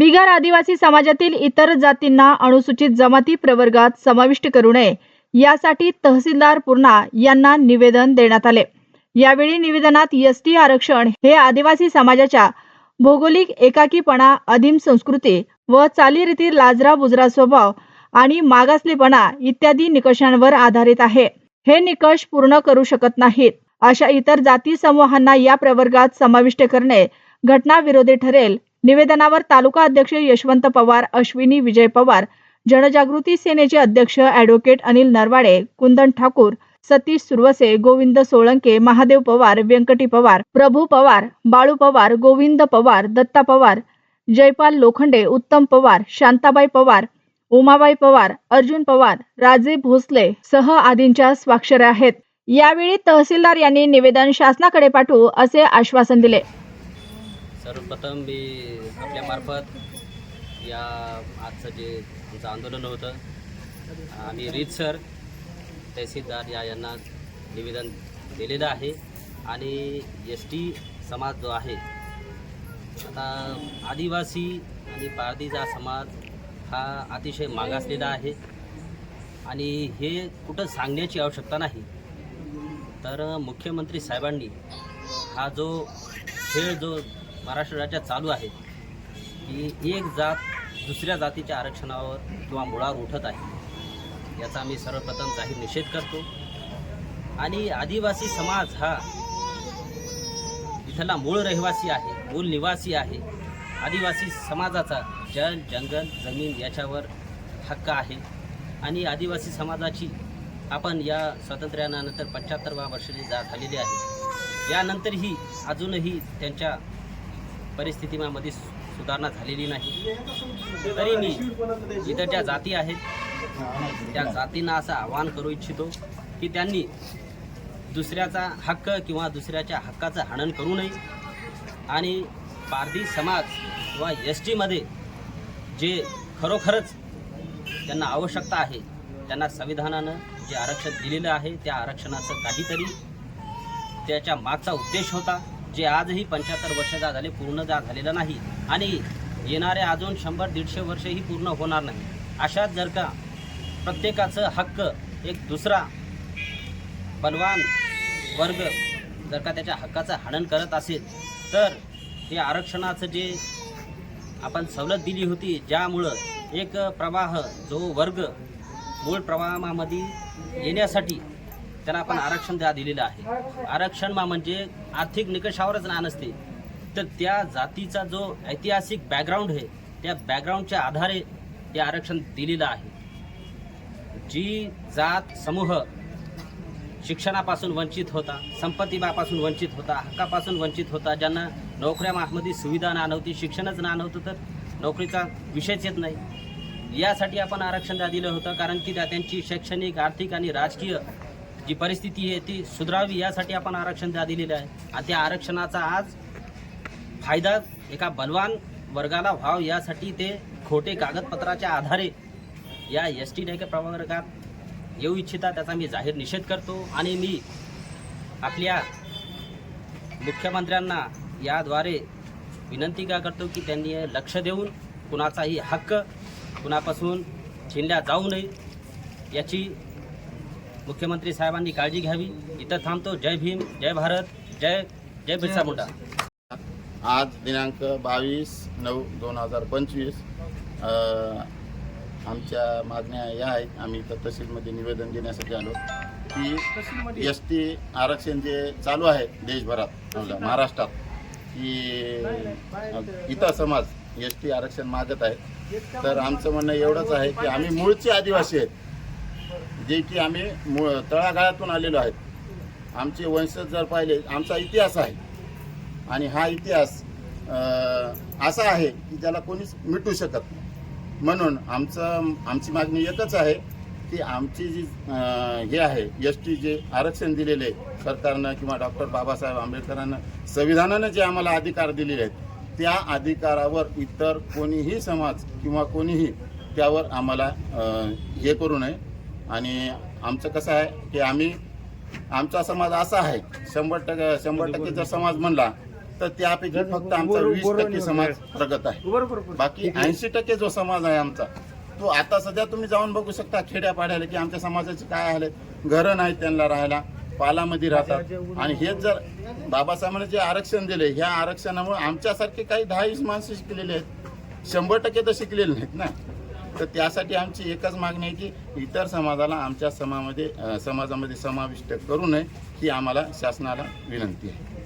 बिगर आदिवासी समाजातील इतर जातींना अनुसूचित जमाती प्रवर्गात समाविष्ट करू नये. यासाठी तहसीलदार पूर्णा यांना निवेदन देण्यात आले. यावेळी निवेदनात एसटी आरक्षण हे आदिवासी समाजाच्या भौगोलिक एकाकीपणा अधिम संस्कृती व चालीरीती लाजरा बुजरा स्वभाव आणि मागासलेपणा इत्यादी निकषांवर आधारित आहे. हे निकष पूर्ण करू शकत नाहीत. अशा इतर जाती समूहांना या प्रवर्गात समाविष्ट करणे घटनाविरोधी ठरेल निवेदनावर तालुका अध्यक्ष यशवंत पवार अश्विनी विजय पवार जनजागृती सेनेचे अध्यक्ष अॅडव्होकेट अनिल नरवाडे कुंदन ठाकूर सतीश सुरवसे गोविंद सोळंके महादेव पवार व्यंकटी पवार प्रभू पवार बाळू पवार गोविंद पवार दत्ता पवार जयपाल लोखंडे उत्तम पवार शांताबाई पवार उमाबाई पवार अर्जुन पवार राजे भोसले सह आदींच्या स्वाक्षऱ्या आहेत. यावेळी तहसीलदार यांनी निवेदन शासनाकडे पाठवू असे आश्वासन दिले. सर्वप्रथम मी आपल्यामार्फत या आजचं जे आमचं आंदोलन होतं आम्ही रीतसर तहसीलदार या यांना निवेदन दिलेलं आहे. आणि एस टी समाज जो आहे आता आदिवासी आणि पारदीचा समाज हा अतिशय मागासलेला आहे. आणि हे कुठं सांगण्याची आवश्यकता नाही. तर मुख्यमंत्री साहेबांनी हा जो खेळ जो महाराष्ट्र राज्यात चालू आहे की एक जात दुसऱ्या जातीच्या आरक्षणावर किंवा मुळावर उठत आहे. याचा आम्ही सर्वप्रथम जाहीर निषेध करतो. आणि आदिवासी समाज हा इथला मूळ रहिवासी आहे मूळ निवासी आहे. आदिवासी समाजाचा जल जंगल जमीन याच्यावर हक्क आहे. आणि आदिवासी समाजाची आपण या स्वातंत्र्यानंतर पंच्याहत्तरवा वर्षाची जा झालेली आहे. यानंतरही अजूनही त्यांच्या परिस्थितीमध्ये सुधारणा झालेली नाही. तरी मी इतर ज्या जाती आहेत त्या जातींना असं आवाहन करू इच्छितो की त्यांनी दुसऱ्याचा हक्क किंवा दुसऱ्याच्या हक्काचं हनन करू नये. आणि पारधी समाज किंवा एस टीमध्ये जे खरोखरच त्यांना आवश्यकता आहे त्यांना संविधानानं जे आरक्षण दिलेलं आहे त्या आरक्षणाचं काहीतरी त्याच्या मागचा उद्देश होता. जे आजही पंच्याहत्तर वर्ष जा झाले पूर्ण जा झालेलं नाही. आणि येणारे अजून शंभर दीडशे वर्षही पूर्ण होणार नाही. अशात जर का प्रत्येकाचं हक्क एक दुसरा बलवान वर्ग जर का त्याच्या हक्काचं हनन करत असेल तर हे आरक्षणाचं जे आपण सवलत दिली होती ज्यामुळं एक प्रवाह जो वर्ग मूळ प्रवाहामध्ये येण्यासाठी त्यांना आपण आरक्षण द्या दिलेलं आहे. आरक्षण मा म्हणजे आर्थिक निकषावरच ना नसते तर त्या जातीचा जो ऐतिहासिक बॅकग्राऊंड आहे त्या बॅकग्राऊंडच्या आधारे ते आरक्षण दिलेलं आहे. जी जात समूह शिक्षणापासून वंचित होता संपत्तीपासून वंचित होता हक्कापासून वंचित होता ज्यांना नोकऱ्या मध्ये सुविधा ना नव्हती शिक्षणच ना नव्हतं तर नोकरीचा विषयच येत नाही. यासाठी आपण आरक्षण द्या दिलं होतं कारण की त्या त्यांची शैक्षणिक आर्थिक आणि राजकीय जी परिस्थिती आहे ती सुधारावी यासाठी आपण आरक्षण द्या दिलेलं आहे. आणि त्या आरक्षणाचा आज फायदा एका बलवान वर्गाला व्हाव यासाठी ते खोटे कागदपत्राच्या आधारे या एस टी डेके प्रवर्गात येऊ इच्छिता त्याचा मी जाहीर निषेध करतो. आणि मी आपल्या मुख्यमंत्र्यांना याद्वारे विनंती का करतो की त्यांनी लक्ष देऊन कुणाचाही हक्क कुणापासून छिनल्या जाऊ नये याची मुख्यमंत्री साहेबांनी काळजी घ्यावी. इथं थांबतो. जय भीम जय भारत जय जय बिरसा मुंडा. आज दिनांक बावीस नऊ दोन हजार पंचवीस आमच्या मागण्या या आहेत. आम्ही इथं तहसीलमध्ये निवेदन देण्यासाठी आलो की एस टी आरक्षण जे चालू आहे देशभरात महाराष्ट्रात की इथं समाज एस टी आरक्षण मागत आहे. तर आमचं म्हणणं एवढंच आहे की आम्ही मूळचे आदिवासी आहेत. जे की आम्ही मूळ तळागाळातून आलेलो आहेत. आमचे वंशज जर पाहिले आमचा इतिहास आहे. आणि हा इतिहास असा आहे की ज्याला कोणीच मिटू शकत नाही. म्हणून आमचं आमची मागणी एकच आहे की आमची जी हे आहे एस टी जे आरक्षण दिलेले आहे सरकारनं किंवा डॉक्टर बाबासाहेब आंबेडकरांना संविधानानं जे आम्हाला अधिकार दिलेले आहेत त्या अधिकारावर इतर कोणीही समाज किंवा कोणीही त्यावर आम्हाला हे करू नये. आणि आमचं कसं आहे की आम्ही आमचा समाज असा आहे शंभर टक्के शंभर टक्के जर समाज म्हणला तर त्यापैकी फक्त आमचा वीस टक्के समाज प्रगत आहे. बाकी ऐंशी टक्के जो समाज आहे आमचा तो आता सध्या तुम्ही जाऊन बघू शकता खेड्यापाड्याला की आमच्या समाजाचे काय आहेत. घरं नाहीत त्यांना राहायला पालामध्ये राहतात. आणि हेच जर बाबासाहेबांनी जे आरक्षण दिले ह्या आरक्षणामुळे आमच्यासारखे काही दहा वीस माणसं शिकलेले आहेत. शंभर टक्के तर शिकलेले नाहीत ना. तर त्यासाठी आमची एकच मागणी आहे की इतर समाजाला आमच्या समामध्ये समाजामध्ये समाविष्ट करू नये ही आम्हाला शासनाला विनंती आहे.